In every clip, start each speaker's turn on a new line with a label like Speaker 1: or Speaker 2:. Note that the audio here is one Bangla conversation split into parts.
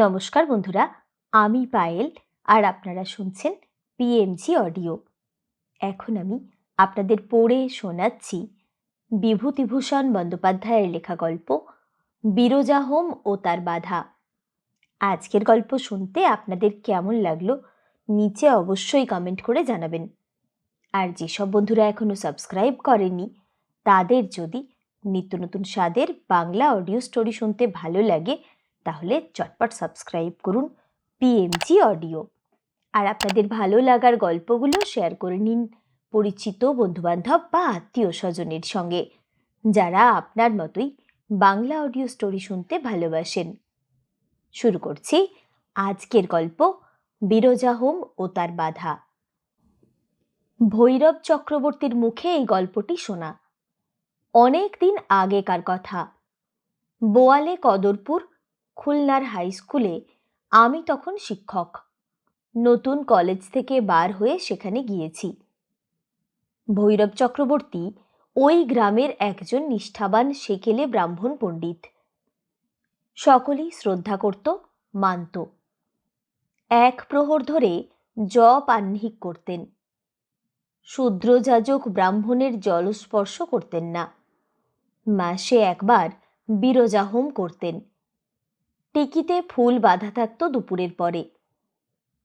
Speaker 1: নমস্কার বন্ধুরা, আমি পায়েল আর আপনারা শুনছেন পিএমজি অডিও এখন আমি আপনাদের পড়ে শোনাচ্ছি বিভূতিভূষণ বন্দ্যোপাধ্যায়ের লেখা গল্প বিরজা হোম ও তার বাধা। আজকের গল্প শুনতে আপনাদের কেমন লাগল নিচে অবশ্যই কমেন্ট করে জানাবেন। আর যেসব বন্ধুরা এখনও সাবস্ক্রাইব করেনি তাদের যদি নিত্য নতুন স্বাদের বাংলা অডিও স্টোরি শুনতে ভালো লাগে তাহলে চটপট সাবস্ক্রাইব করুন পিএমজি অডিও আর আপনাদের ভালো লাগার গল্পগুলো শেয়ার করে নিন পরিচিত বন্ধুবান্ধব বা আত্মীয় স্বজনের সঙ্গে, যারা আপনার মতোই বাংলা অডিও স্টোরি শুনতে ভালোবাসেন। শুরু করছি আজকের গল্প বিরজা হোম ও তার বাধা। ভৈরব চক্রবর্তীর মুখে এই গল্পটি শোনা। অনেক দিন আগেকার কথা। বোয়ালে কদরপুর খুলনার হাই স্কুলে আমি তখন শিক্ষক। নতুন কলেজ থেকে বার হয়ে সেখানে গিয়েছি। ভৈরব চক্রবর্তী ওই গ্রামের একজন নিষ্ঠাবান সেকেলে ব্রাহ্মণ পণ্ডিত। সকলেই শ্রদ্ধা করত, মানত। এক প্রহর ধরে জপ আহ্নিক করতেন। শূদ্রযাজক ব্রাহ্মণের জলস্পর্শ করতেন না। মাসে একবার বিরজা হোম করতেন। টিকিতে ফুল বাঁধা থাকত দুপুরের পরে।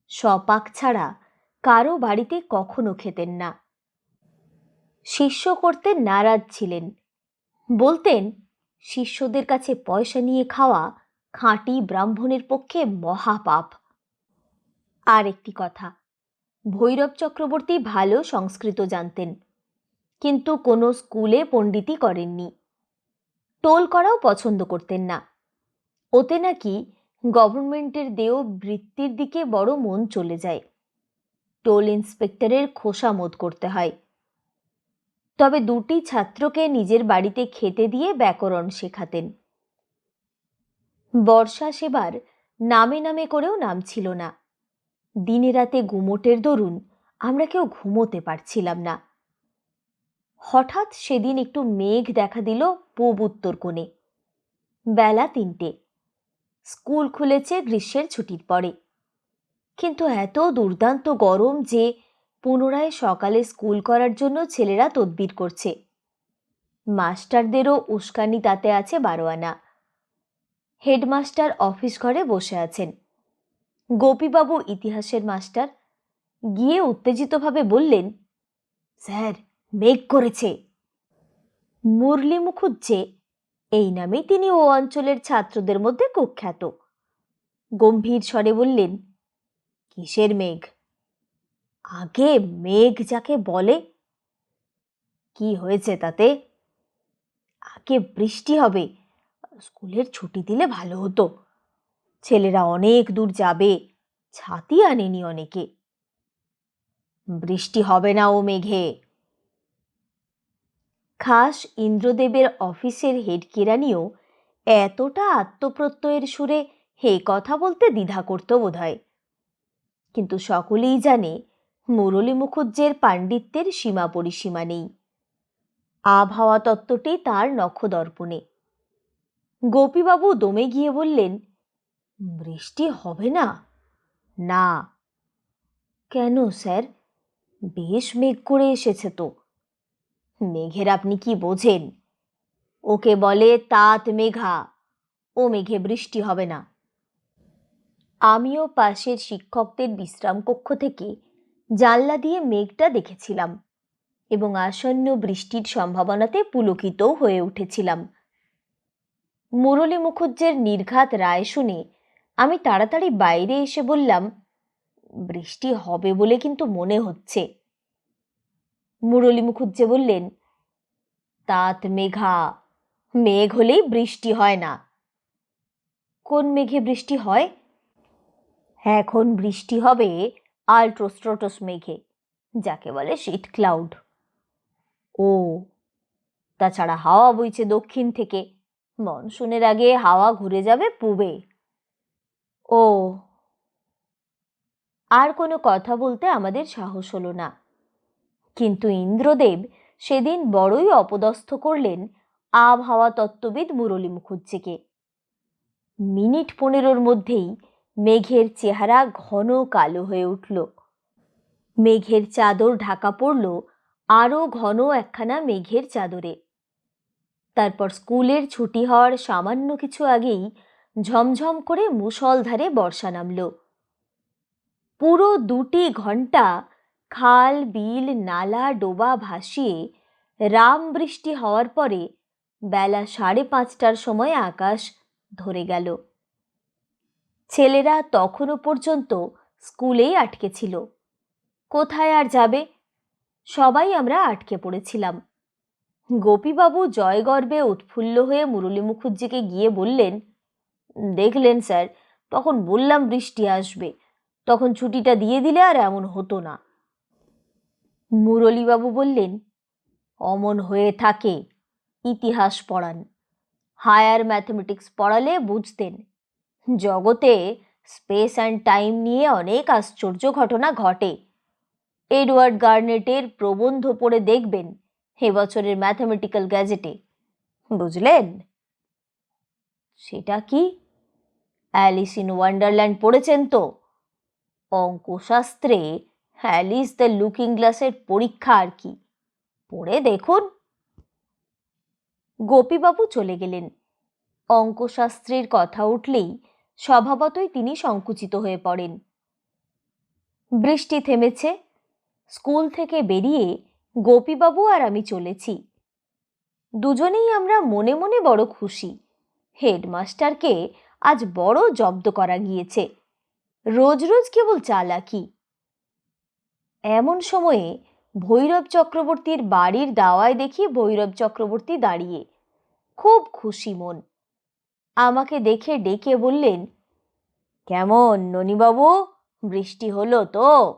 Speaker 1: সপাক ছাড়া কারও বাড়িতে কখনো খেতেন না। শিষ্য করতে নারাজ ছিলেন। বলতেন, শিষ্যদের কাছে পয়সা নিয়ে খাওয়া খাঁটি ব্রাহ্মণের পক্ষে মহাপাপ। আর একটি কথা, ভৈরব চক্রবর্তী ভালো সংস্কৃত জানতেন, কিন্তু কোনো স্কুলে পণ্ডিতই করেননি। টোল করাও পছন্দ করতেন না। ওতে নাকি গভর্নমেন্টের দেও বৃত্তির দিকে বড় মন চলে যায়। টোল ইন্সপেক্টরের খোসামত করতে হয়। তবে দুটি ছাত্রকে নিজের বাড়িতে খেতে দিয়ে ব্যাকরণ শেখাতেন। বর্ষা সেবার নামে নামে করেও নাম ছিল না। দিনে রাতে গুমোটের দরুন আমরা কেউ ঘুমোতে পারছিলাম না। হঠাৎ সেদিন একটু মেঘ দেখা দিল পূব উত্তর কোণে। বেলা তিনটে। স্কুল খুলেছে গ্রীষ্মের ছুটির পরে। কিন্তু এত দুর্দান্ত গরম যে পুনরায় সকালে স্কুল করার জন্য ছেলেরা তদবির করছে। মাস্টারদেরও উস্কানি তাতে আছে বারোয়ানা। হেডমাস্টার অফিস ঘরে বসে আছেন। গোপীবাবু ইতিহাসের মাস্টার গিয়ে উত্তেজিতভাবে বললেন, স্যার, মেঘ করেছে। মুরলি মুখুজ্জে এই নামে তিনি ও অঞ্চলের ছাত্রদের মধ্যে কুখ্যাত। গম্ভীর স্বরে বললেন, কিসের মেঘ? আগে মেঘ যাকে বলে, কি হয়েছে তাতে? আগে বৃষ্টি হবে, স্কুলের ছুটি দিলে ভালো হতো। ছেলেরা অনেক দূর যাবে, ছাতি আনেনি অনেকে। বৃষ্টি হবে না ও মেঘে। খাস ইন্দ্রদেবের অফিসের হেড কেরানিও এতটা আত্মপ্রত্যয়ের সুরে হে কথা বলতে দ্বিধা করত বোধহয়। কিন্তু সকলেই জানে মুরলী মুখুজ্জের পাণ্ডিত্যের সীমা পরিসীমা নেই। আবহাওয়া তত্ত্বটি তার নখদর্পণে। গোপীবাবু দমে গিয়ে বললেন, বৃষ্টি হবে না? না। কেন স্যার? বেশ মেঘ করে এসেছে তো। মেঘের আপনি কি বোঝেন? ওকে বলে, তাঁত মেঘা, ও মেঘে বৃষ্টি হবে না। আমিও পাশের শিক্ষকদের বিশ্রাম কক্ষ থেকে জানলা দিয়ে মেঘটা দেখেছিলাম এবং আসন্ন বৃষ্টির সম্ভাবনাতে পুলকিতও হয়ে উঠেছিলাম। মুরলী মুখুজ্জের নির্ঘাত রায় শুনে আমি তাড়াতাড়ি বাইরে এসে বললাম, বৃষ্টি হবে বলে কিন্তু মনে হচ্ছে। মুরলী মুখুজ্জে বললেন তাত মেঘা, মেঘ হলেই বৃষ্টি হয় না। কোন মেঘে বৃষ্টি হয়? এখন বৃষ্টি হবে আল্ট্রোস্ট্রোটোস মেঘে, যাকে বলে শীত ক্লাউড। ও, তাছাড়া হাওয়া বইছে দক্ষিণ থেকে, মনসুনের আগে হাওয়া ঘুরে যাবে পূবে। ও, আর কোনো কথা বলতে আমাদের সাহস হলো না। কিন্তু ইন্দ্রদেব সেদিন বড়ই অপদস্থ করলেন আবহাওয়া তত্ত্ববিদ মুরলী মুখুজ্জেকে মিনিট পনেরোর মধ্যেই মেঘের চেহারা ঘন কালো হয়ে উঠল। মেঘের চাদর ঢাকা পড়ল আরও ঘন একখানা মেঘের চাদরে। তারপর স্কুলের ছুটি হওয়ার সামান্য কিছু আগেই ঝমঝম করে মুষলধারে বর্ষা নামল। পুরো দুটি ঘণ্টা খাল, বিল, নালা, ডোবা ভাসিয়ে রাম বৃষ্টি হওয়ার পরে বেলা সাড়ে পাঁচটার সময় আকাশ ধরে গেল। ছেলেরা তখনও পর্যন্ত স্কুলেই আটকে ছিল। কোথায় আর যাবে? সবাই আমরা আটকে পড়েছিলাম। গোপীবাবু জয়গর্বে উৎফুল্ল হয়ে মুরলী মুখুজ্জিকে গিয়ে বললেন, দেখলেন স্যার, তখন বললাম বৃষ্টি আসবে, তখন ছুটিটা দিয়ে দিলে আর এমন হতো না। মুরলীবাবু বললেন, অমন হয়ে থাকে, ইতিহাস পড়ান। হায়ার ম্যাথমেটিক্স পড়ালে বুঝতেন। জগতে স্পেস অ্যান্ড টাইম নিয়ে অনেক আশ্চর্য ঘটনা ঘটে। এডওয়ার্ড গার্নেটের প্রবন্ধ পড়ে দেখবেন এবছরের ম্যাথামেটিক্যাল গ্যাজেটে। বুঝলেন? সেটা কি? অ্যালিস ইন ওয়ান্ডারল্যান্ড পড়েছেন তো? অঙ্কশাস্ত্রে অ্যালিস দ্য লুকিং গ্লাসের পরীক্ষা আর কি। পড়ে দেখুন। গোপীবাবু চলে গেলেন। অঙ্কশাস্ত্রের কথা উঠলেই স্বভাবতই তিনি সংকুচিত হয়ে পড়েন। বৃষ্টি থেমেছে। স্কুল থেকে বেরিয়ে গোপীবাবু আর আমি চলেছি। দুজনেই আমরা মনে মনে বড় খুশি। হেডমাস্টারকে আজ বড় জব্দ করা গিয়েছে। রোজ রোজ কেবল চালাকি। এমন সময়ে ভৈরব চক্রবর্তীর বাড়ির দাওয়ায় দেখি ভৈরব চক্রবর্তী দাঁড়িয়ে। খুব খুশি মন। আমাকে দেখে ডেকে বললেন, কেমন ননীবাবু? বৃষ্টি হলো তো?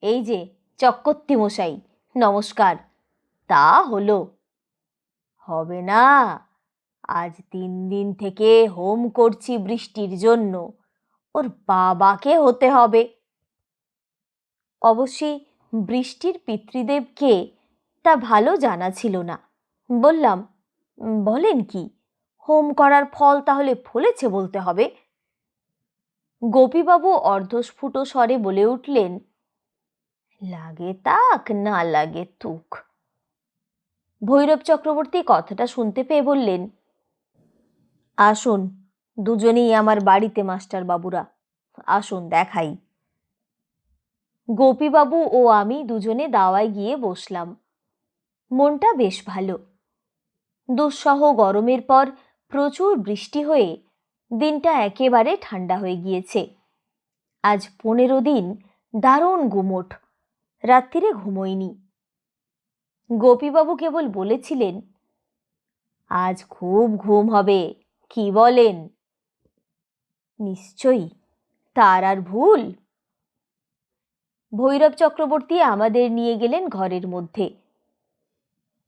Speaker 1: এই যে, চক্রবর্তী মশাই, নমস্কার। তা হলো। হবে না, আজ তিন দিন থেকে হোম করছি বৃষ্টির জন্য। ওর বাবাকে হতে হবে। অবশ্যই বৃষ্টির পিতৃদেবকে তা ভালো জানা ছিল না। বললাম বলেন কি, হোম করার ফল তাহলে ফলেছে বলতে হবে? গোপীবাবু অর্ধস্ফুট স্বরে বলে উঠলেন, লাগে তাক, না লাগে তুক। ভৈরব চক্রবর্তী কথাটা শুনতে পেয়ে বললেন, আসুন, দুজনেই আমার বাড়িতে মাস্টার বাবুরা আসুন দেখাই। গোপীবাবু ও আমি দুজনে দাওয়ায় গিয়ে বসলাম। মনটা বেশ ভালো। দুঃসহ গরমের পর প্রচুর বৃষ্টি হয়ে দিনটা একেবারে ঠান্ডা হয়ে গিয়েছে। আজ পনেরো দিন দারুণ গুমোট। রাত্রিরে ঘুমোইনি। গোপীবাবু কেবল বলেছিলেন, আজ খুব ঘুম হবে, কি বলেন? নিশ্চয়ই, তার আর ভুল। ভৈরব চক্রবর্তী আমাদের নিয়ে গেলেন ঘরের মধ্যে।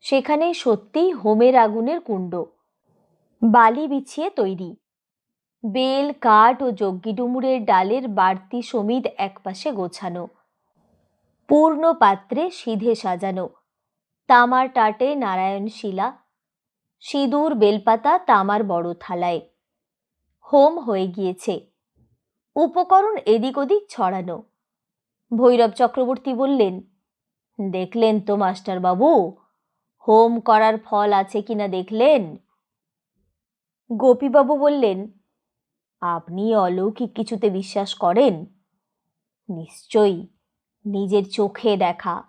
Speaker 1: সেখানে সত্যিই হোমের আগুনের কুণ্ড, বালি বিছিয়ে তৈরি। বেল, কাঠ ও যজ্ঞি ডুমুরের ডালের বাড়তি সমিদ একপাশে গোছানো। পূর্ণ পাত্রে সিধে সাজানো। তামার টাটে নারায়ণ শিলা। সিঁদুর, বেলপাতা, তামার বড় থালায়। হোম হয়ে গিয়েছে। উপকরণ এদিক ওদিক ছড়ানো। ভৈরব চক্রবর্তী বললেন, দেখলেন তো মাস্টার বাবু হোম করার ফল আছে কিনা দেখলেন? গোপীবাবু বললেন, আপনি অলৌকিক কিছুতে বিশ্বাস করেন? নিশ্চয়ই, নিজের চোখে দেখা।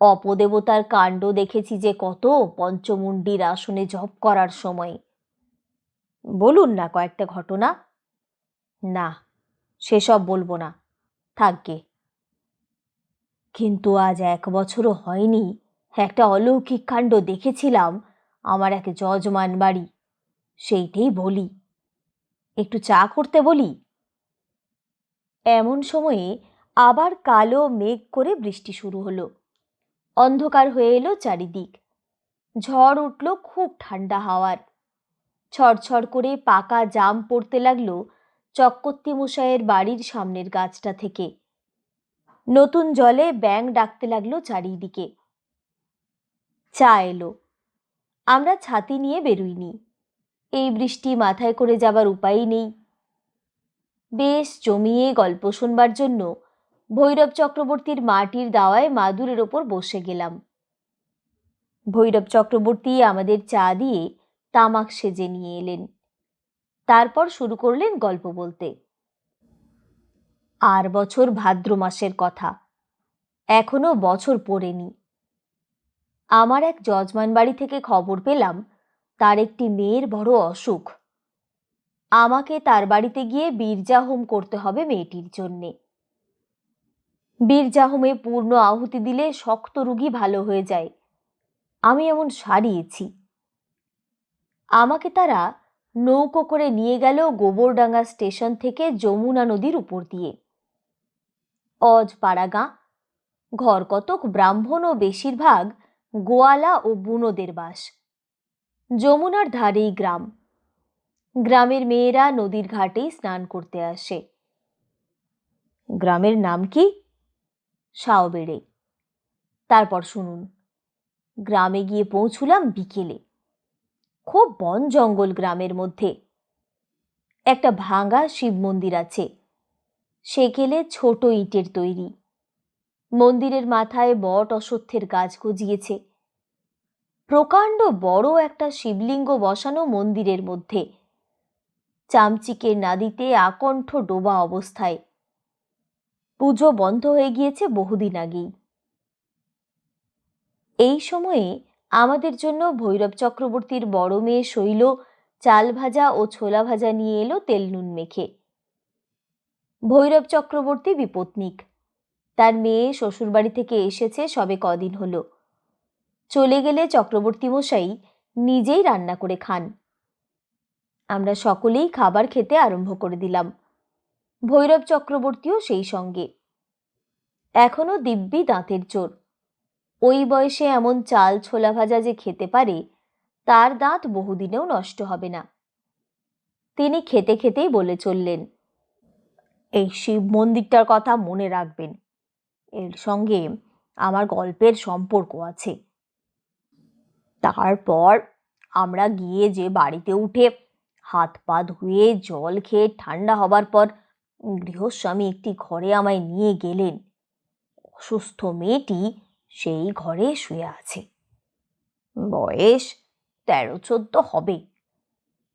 Speaker 1: অপদেবতার কাণ্ড দেখেছি যে কত পঞ্চমুণ্ডির আসনে জপ করার সময়। বলুন না কয়েকটা ঘটনা? না, সেসব বলব না। থাকবে কিন্তু আজ এক বছরও হয়নি। একটা অলৌকিক কাণ্ড দেখেছিলাম, আমার এক যজমান বাড়ি। সেইটাই বলি। একটু চা করতে বলি? এমন সময়ে আবার কালো মেঘ করে বৃষ্টি শুরু হলো। অন্ধকার হয়ে এলো চারিদিক। ঝড় উঠল খুব ঠান্ডা হাওয়ার। ছড়ছড় করে পাকা জাম পড়তে লাগল চক্কর্তি মশাইয়ের বাড়ির সামনের গাছটা থেকে। নতুন জলে ব্যাং ডাকতে লাগল চারিদিকে। চা এলো। আমরা ছাতি নিয়ে বেরুইনি। এই বৃষ্টি মাথায় করে যাবার উপায়ই নেই। বেশ জমিয়ে গল্প শুনবার জন্য ভৈরব চক্রবর্তীর মাটির দাওয়ায় মাদুরের ওপর বসে গেলাম। ভৈরব চক্রবর্তী আমাদের চা দিয়ে তামাক সেজে নিয়ে এলেন। তারপর শুরু করলেন গল্প বলতে। আর বছর ভাদ্র মাসের কথা। এখনও বছর পড়েনি। আমার এক যজমান বাড়ি থেকে খবর পেলাম, তার একটি মেয়ের বড় অসুখ। আমাকে তার বাড়িতে গিয়ে বীরজা হোম করতে হবে মেয়েটির জন্যে। বীরজা হোমে পূর্ণ আহুতি দিলে শক্ত রুগী ভালো হয়ে যায়। আমি এমন সারিয়েছি। আমাকে তারা নৌকো করে নিয়ে গেল গোবরডাঙ্গা স্টেশন থেকে যমুনা নদীর উপর দিয়ে। অজ পাড়াগাঁ ঘর কতক ব্রাহ্মণ ও বেশিরভাগ গোয়ালা ও বুনোদের বাস। যমুনার ধারেই গ্রাম। গ্রামের মেয়েরা নদীর ঘাটেই স্নান করতে আসে। গ্রামের নাম কি? সাওবেড়ে তারপর শুনুন, গ্রামে গিয়ে পৌঁছুলাম বিকেলে। খুব বন জঙ্গল গ্রামের মধ্যে। একটা ভাঙা শিব মন্দির আছে। সেকেলে ছোট ইটের তৈরি। মন্দিরের মাথায় বট অশ্বত্থের গাছ গজিয়েছে। প্রকাণ্ড বড় একটা শিবলিঙ্গ বসানো মন্দিরের মধ্যে। চামচিকের নাদিতে আকণ্ঠ ডোবা অবস্থায়। পুজো বন্ধ হয়ে গিয়েছে বহুদিন আগেই। এই সময়ে আমাদের জন্য ভৈরব চক্রবর্তীর বড় মেয়ে শৈল চাল ভাজা ও ছোলা ভাজা নিয়ে এলো তেল নুন মেখে। ভৈরব চক্রবর্তী বিপত্নিক। তার মেয়ে শ্বশুরবাড়ি থেকে এসেছে সবে কদিন হলো। চলে গেলে চক্রবর্তী মশাই নিজেই রান্না করে খান। আমরা সকলেই খাবার খেতে আরম্ভ করে দিলাম। ভৈরব চক্রবর্তীও সেই সঙ্গে। এখনও দিব্যি দাঁতের চোর। ওই বয়সে এমন চাল ছোলা ভাজা যে খেতে পারে, তার দাঁত বহুদিনেও নষ্ট হবে না। তিনি খেতে খেতেই বলে চললেন এই শিব মন্দিরটার কথা মনে রাখবেন। এর সঙ্গে আমার গল্পের সম্পর্ক আছে। তারপর আমরা গিয়ে যে বাড়িতে উঠে হাত পা ধুয়ে জল খেয়ে ঠান্ডা হবার পর গৃহস্বামী একটি ঘরে আমায় নিয়ে গেলেন। অসুস্থ মেয়েটি সেই ঘরে শুয়ে আছে। বয়স তেরো চোদ্দ হবে।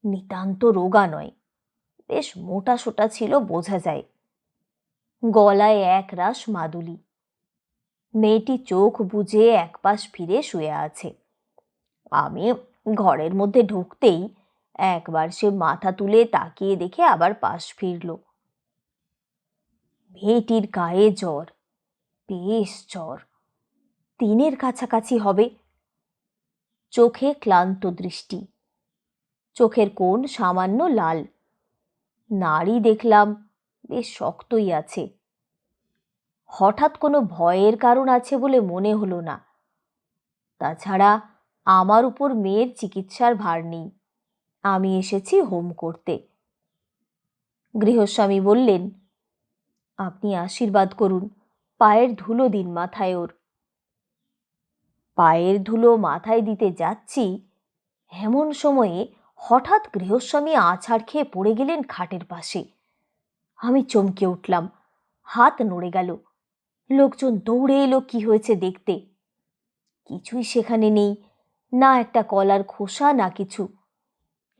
Speaker 1: নিতান্ত রোগা নয়। বেশ মোটা সোটা ছিল বোঝা যায়। গলায় এক রাস মাদুলি। মেয়েটি চোখ বুজে একপাশ ফিরে শুয়ে আছে। আমি ঘরের মধ্যে ঢুকতেই একবার সে মাথা তুলে তাকিয়ে দেখে আবার পাশ ফিরল। মেয়েটির গায়ে জ্বর, বেশ জ্বর। তিনের কাছাকাছি হবে। চোখে ক্লান্ত দৃষ্টি। চোখের কোণ সামান্য লাল। নাড়ি দেখলাম, বেশ শক্তই আছে। হঠাৎ কোনো ভয়ের কারণ আছে বলে মনে হলো না। তাছাড়া আমার উপর মেয়ের চিকিৎসার ভার নেই। আমি এসেছি হোম করতে। গৃহস্বামী বললেন, আপনি আশীর্বাদ করুন, পায়ের ধুলো দিন মাথায় ওর। পায়ের ধুলো মাথায় দিতে যাচ্ছি, এমন সময়ে হঠাৎ গৃহস্বামী আছাড় খেয়ে পড়ে গেলেন খাটের পাশে। আমি চমকে উঠলাম। হাত নড়ে গেল। লোকজন দৌড়ে এলো কি হয়েছে দেখতে। কিছুই সেখানে নেই। না একটা কলার খোসা, না কিছু।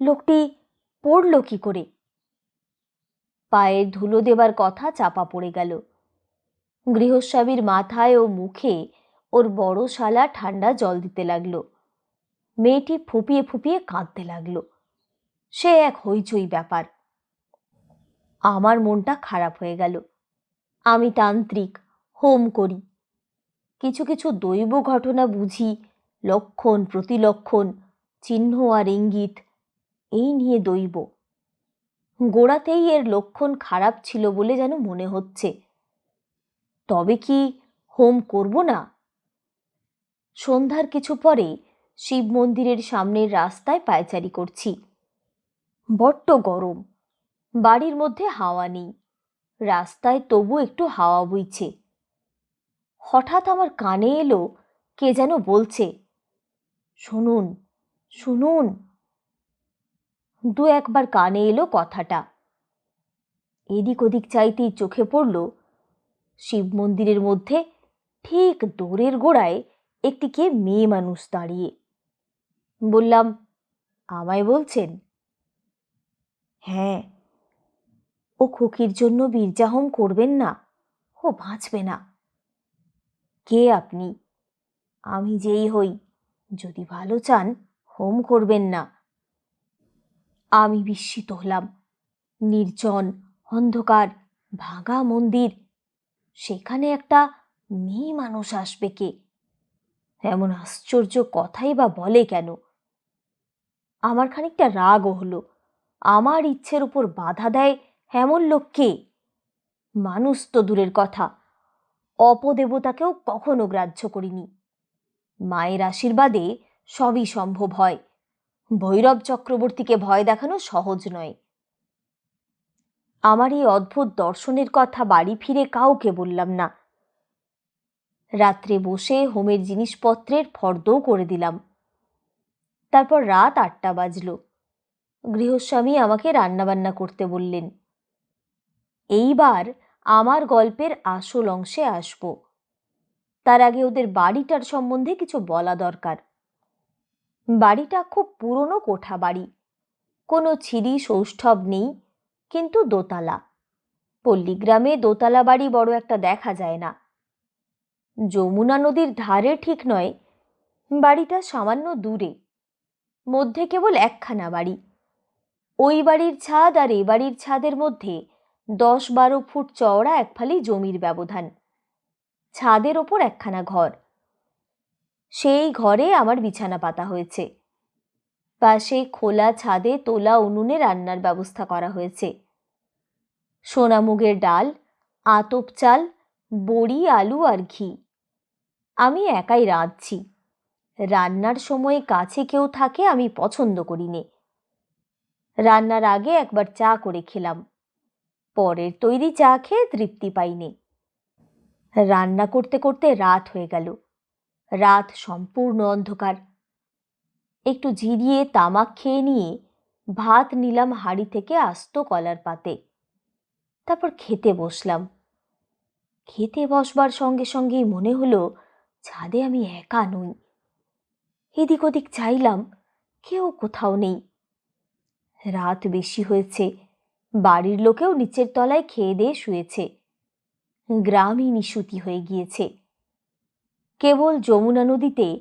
Speaker 1: লোকটি পড়ল কি করে? পায়ের ধুলো দেবার কথা চাপা পড়ে গেল। গৃহস্বামীর মাথায় ও মুখে ওর বড় শালা ঠান্ডা জল দিতে লাগল। মেয়েটি ফুপিয়ে ফুপিয়ে কাঁদতে লাগল। সে এক হইচই ব্যাপার। আমার মনটা খারাপ হয়ে গেল। আমি তান্ত্রিক, হোম করি। কিছু কিছু দৈব ঘটনা বুঝি, লক্ষণ, প্রতিলক্ষণ, চিহ্ন আর ইঙ্গিত, এই নিয়ে দৈব। গোড়াতেই এর লক্ষণ খারাপ ছিল বলে যেন মনে হচ্ছে। তবে কি হোম করব না? সন্ধ্যার কিছু পরে শিব মন্দিরের সামনের রাস্তায় পায়চারি করছি। বড্ড গরম। বাড়ির মধ্যে হাওয়া নেই। রাস্তায় তবু একটু হাওয়া বইছে। হঠাৎ আমার কানে এলো, কে যেন বলছে, শুনুন শুনুন। দু একবার কানে এলো কথাটা। এদিক ওদিক চাইতেই চোখে পড়ল শিব মন্দিরের মধ্যে ঠিক দোরের গোড়ায় একটি কে মেয়ে মানুষ দাঁড়িয়ে। বললাম, আমায় বলছেন? হ্যাঁ। ও খুকির জন্য বীরজাহম করবেন না। ও বাঁচবে না। কে আপনি? আমি যেই হই। যদি ভালো চান, হোম করবেন না। আমি বিস্মিত হলাম। নির্জন, অন্ধকার, ভাঙা মন্দির। সেখানে একটা মেয়ে মানুষ আসবে কে? এমন আশ্চর্য কথাই বা বলে কেন? আমার খানিকটা রাগও হলো। আমার ইচ্ছের উপর বাধা দেয় এমন লোক কে? মানুষ তো দূরের কথা। অপদেবতাকেও কখনো গ্রাহ্য করিনি। মায়ের আশীর্বাদে সবই সম্ভব হয়। ভৈরব চক্রবর্তীকে ভয় দেখানো সহজ নয়। আমার এই অদ্ভুত দর্শনের কথা বাড়ি ফিরে কাউকে বললাম না। রাত্রে বসে হোমের জিনিসপত্রের ফর্দও করে দিলাম। তারপর রাত আটটা বাজল। গৃহস্বামী আমাকে রান্নাবান্না করতে বললেন। এইবার আমার গল্পের আসল অংশে আসব। তার আগে ওদের বাড়িটার সম্বন্ধে কিছু বলা দরকার। বাড়িটা খুব পুরনো কোঠা বাড়ি। কোনো ছিরি সৌষ্ঠব নেই, কিন্তু দোতলা। পল্লীগ্রামে দোতলা বাড়ি বড় একটা দেখা যায় না। যমুনা নদীর ধারে ঠিক নয়, বাড়িটা সামান্য দূরে। মধ্যে কেবল একখানা বাড়ি। ওই বাড়ির ছাদ আর এ বাড়ির ছাদের মধ্যে দশ বারো ফুট চওড়া এক ফালি জমির ব্যবধান। ছাদের ওপর একখানা ঘর। সেই ঘরে আমার বিছানা পাতা হয়েছে। পাশে খোলা ছাদে তোলা উনুনে রান্নার ব্যবস্থা করা হয়েছে। সোনামুগের ডাল, আতপ চাল, বড়ি, আলু আর ঘি। আমি একাই রাঁধছি। রান্নার সময় কাছে কেউ থাকে আমি পছন্দ করি নে রান্নার আগে একবার চা করে খেলাম। পরের তৈরি চা খেয়ে তৃপ্তি পাইনি। রান্না করতে করতে রাত হয়ে গেল। রাত সম্পূর্ণ অন্ধকার। একটু জিরিয়ে তামাক খেয়ে নিয়ে ভাত নিলাম হাড়ি থেকে আস্ত কলার পাতে। তারপর খেতে বসলাম। খেতে বসবার সঙ্গে সঙ্গেই মনে হলো ছাদে আমি একা নই। এদিক ওদিক চাইলাম, কেউ কোথাও নেই। রাত বেশি হয়েছে। বাড়ির লোকেও নিচের তলায় খেয়ে দিয়ে শুয়েছে। গ্রামই নিশুতি হয়ে গিয়েছে। কেবল যমুনা নদীতে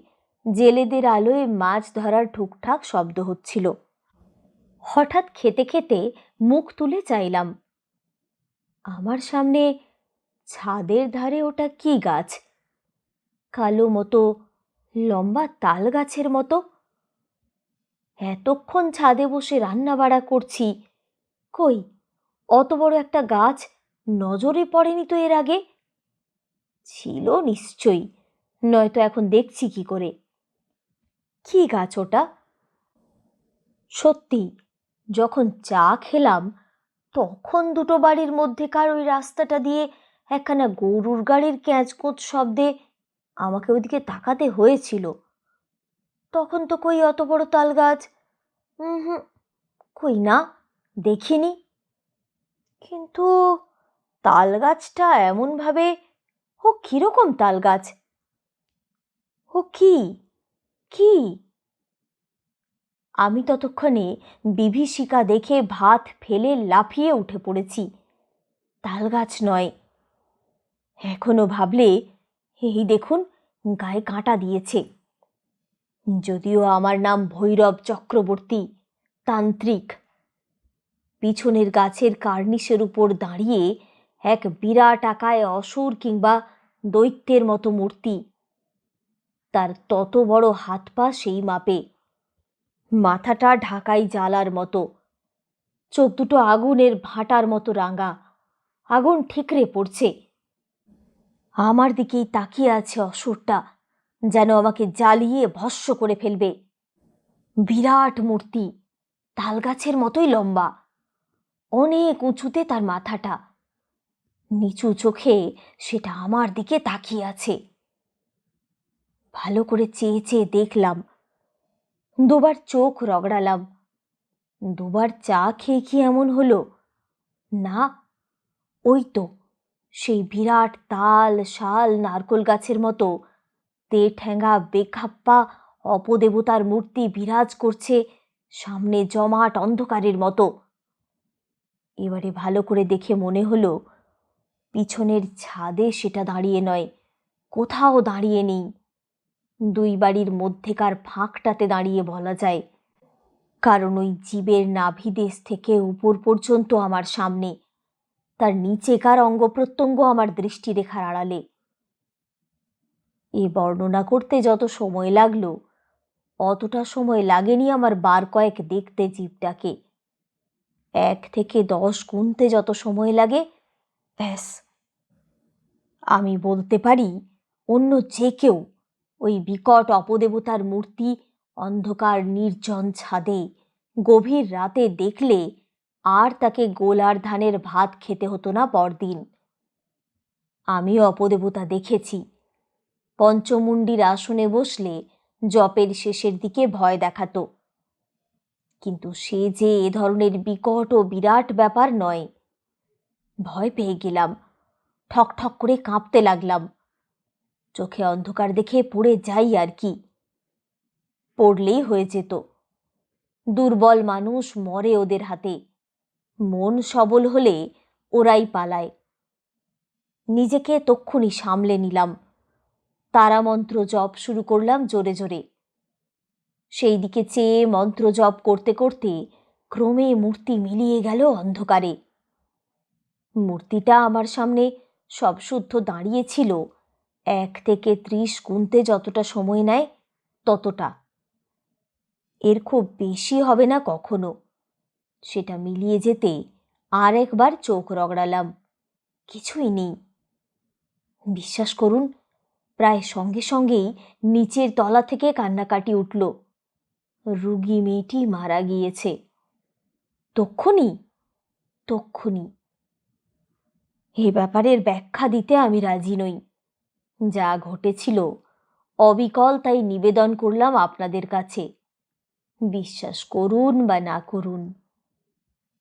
Speaker 1: জেলেদের আলোয় মাছ ধরার ঠুকঠাক শব্দ হচ্ছিল। হঠাৎ খেতে খেতে মুখ তুলে চাইলাম, আমার সামনে ছাদের ধারে ওটা কি গাছ? কালো মতো, লম্বা তাল গাছের মতো। এতক্ষণ ছাদে বসে রান্না বাড়া করছি। কই, অত বড় একটা গাছ নজরে পড়েনি তো এর আগে? ছিল নিশ্চয়ই, নয়তো এখন দেখছি কি করে। কি গাছ ওটা? সত্যি, যখন চা খেলাম, তখন দুটো বাড়ির মধ্যেকার ওই রাস্তাটা দিয়ে একখানা গরুর গাড়ির ক্যাঁচকোচ শব্দে আমাকে ওদিকে তাকাতে হয়েছিল। তখন তো কই অত বড় তাল গাছ। হুম কই না, দেখিনি। কিন্তু তাল গাছটা এমনভাবে, ও কীরকম তাল গাছ? ও কি? কি? আমি ততক্ষণে বিভীষিকা দেখে ভাত ফেলে লাফিয়ে উঠে পড়েছি। তাল গাছ নয়। এখনও ভাবলে এই দেখুন, গায়ে কাঁটা দিয়েছে। যদিও আমার নাম ভৈরব চক্রবর্তী, তান্ত্রিক। পিছনের গাছের কার্নিশের উপর দাঁড়িয়ে এক বিরাট আকায় অসুর কিংবা দৈত্যের মতো মূর্তি। তার তত বড় হাত পা সেই মাপে। মাথাটা ঢাকাই জ্বালার মতো। চোখ দুটো আগুনের ভাটার মতো রাঙা। আগুন ঠিকরে পড়ছে। আমার দিকেই তাকিয়ে আছে অসুরটা। যেন আমাকে জ্বালিয়ে ভস্য করে ফেলবে। বিরাট মূর্তি, তালগাছের মতোই লম্বা, অনেক উঁচুতে তার মাথাটা। নিচু চোখে সেটা আমার দিকে তাকিয়ে আছে। ভালো করে চেয়ে চেয়ে দেখলাম, দুবার চোখ রগড়ালাম, দুবার চা খেয়ে কি এমন হলো, না, ওই তো, সেই বিরাট তাল, শাল, নারকোল গাছের মতো তে ঠ্যাঙ্গা বেখাপ্পা অপদেবতার মূর্তি বিরাজ করছে সামনে জমাট অন্ধকারের মতো। এবারে ভালো করে দেখে মনে হলো, পিছনের ছাদে সেটা দাঁড়িয়ে নয়, কোথাও দাঁড়িয়ে নেই। দুই বাড়ির মধ্যেকার ফাঁকটাতে দাঁড়িয়ে বলা যায়, কারণ ওই জীবের নাভিদেশ থেকে উপর পর্যন্ত আমার সামনে। তার নিচেকার অঙ্গ প্রত্যঙ্গ আমার দৃষ্টি দৃষ্টিরেখার আড়ালে। এ বর্ণনা করতে যত সময় লাগল, অতটা সময় লাগেনি আমার বার কয়েক দেখতে জীবটাকে। এক থেকে দশ গুনতে যত সময় লাগে, ব্যাস। আমি বলতে পারি, অন্য যে কেউ ওই বিকট অপদেবতার মূর্তি অন্ধকার নির্জন ছাদে গভীর রাতে দেখলে আর তাকে গোলার ধানের ভাত খেতে হতো না পরদিন। আমিও অপদেবতা দেখেছি। পঞ্চমুণ্ডির আসনে বসলে জপের শেষের দিকে ভয় দেখাতো। কিন্তু সে যে এ ধরনের বিকট ও বিরাট ব্যাপার নয়। ভয় পেয়ে গেলাম, ঠক ঠক করে কাঁপতে লাগলাম। চোখে অন্ধকার দেখে পড়ে যাই আর কি। পড়লেই হয়ে যেত। দুর্বল মানুষ মরে ওদের হাতে। মন সবল হলে ওরাই পালায়। নিজেকে তক্ষুনি সামলে নিলাম। তারা মন্ত্র জপ শুরু করলাম জোরে জোরে। সেই দিকে চেয়ে মন্ত্র জপ করতে করতে ক্রমে মূর্তি মিলিয়ে গেল অন্ধকারে। মূর্তিটা আমার সামনে সব শুদ্ধ দাঁড়িয়েছিল। এক থেকে ত্রিশ গুনতে যতটা সময় নেয় ততটা। এর খুব বেশি হবে না কখনো। সেটা মিলিয়ে যেতে আর একবার চোখ রগড়ালাম। কিছুই নেই। বিশ্বাস করুন প্রায় সঙ্গে সঙ্গেই নিচের তলা থেকে কান্নাকাটি উঠল। রুগী মেয়েটি মারা গিয়েছে। তক্ষুনি তক্ষুনি এ ব্যাপারের ব্যাখ্যা দিতে আমি রাজি নই। যা ঘটেছিল, অবিকল তাই নিবেদন করলাম আপনাদের কাছে। বিশ্বাস করুন বা না করুন।